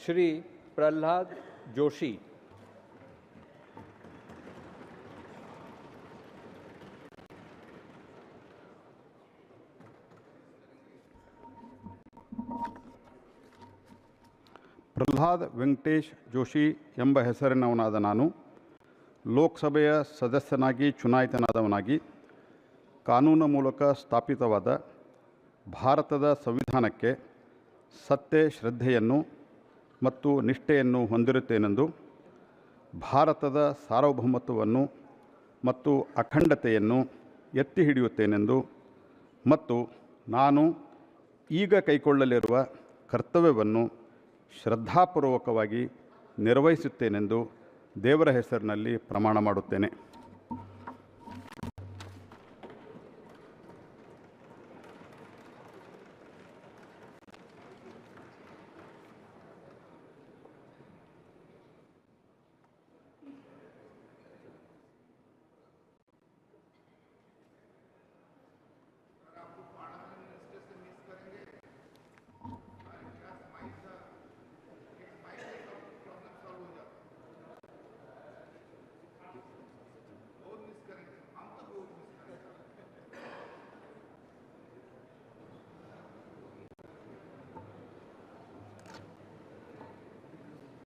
श्री प्रल्हाद जोशी ಪ್ರಹ್ಲಾದ್ ವೆಂಕಟೇಶ್ ಜೋಶಿ ಎಂಬ ಹೆಸರಿನವನಾದ ನಾನು ಲೋಕಸಭೆಯ ಸದಸ್ಯನಾಗಿ ಚುನಾಯಿತನಾದವನಾಗಿ ಕಾನೂನು ಮೂಲಕ ಸ್ಥಾಪಿತವಾದ ಭಾರತದ ಸಂವಿಧಾನಕ್ಕೆ ಸತ್ಯ ಶ್ರದ್ಧೆಯನ್ನು ಮತ್ತು ನಿಷ್ಠೆಯನ್ನು ಹೊಂದಿರುತ್ತೇನೆಂದು, ಭಾರತದ ಸಾರ್ವಭೌಮತ್ವವನ್ನು ಮತ್ತು ಅಖಂಡತೆಯನ್ನು ಎತ್ತಿ ಹಿಡಿಯುತ್ತೇನೆಂದು ಮತ್ತು ನಾನು ಈಗ ಕೈಗೊಳ್ಳಲಿರುವ ಕರ್ತವ್ಯವನ್ನು ಶ್ರದ್ಧಾಪೂರ್ವಕವಾಗಿ ನಿರ್ವಹಿಸುತ್ತೇನೆಂದು ದೇವರ ಹೆಸರಿನಲ್ಲಿ ಪ್ರಮಾಣ ಮಾಡುತ್ತೇನೆ.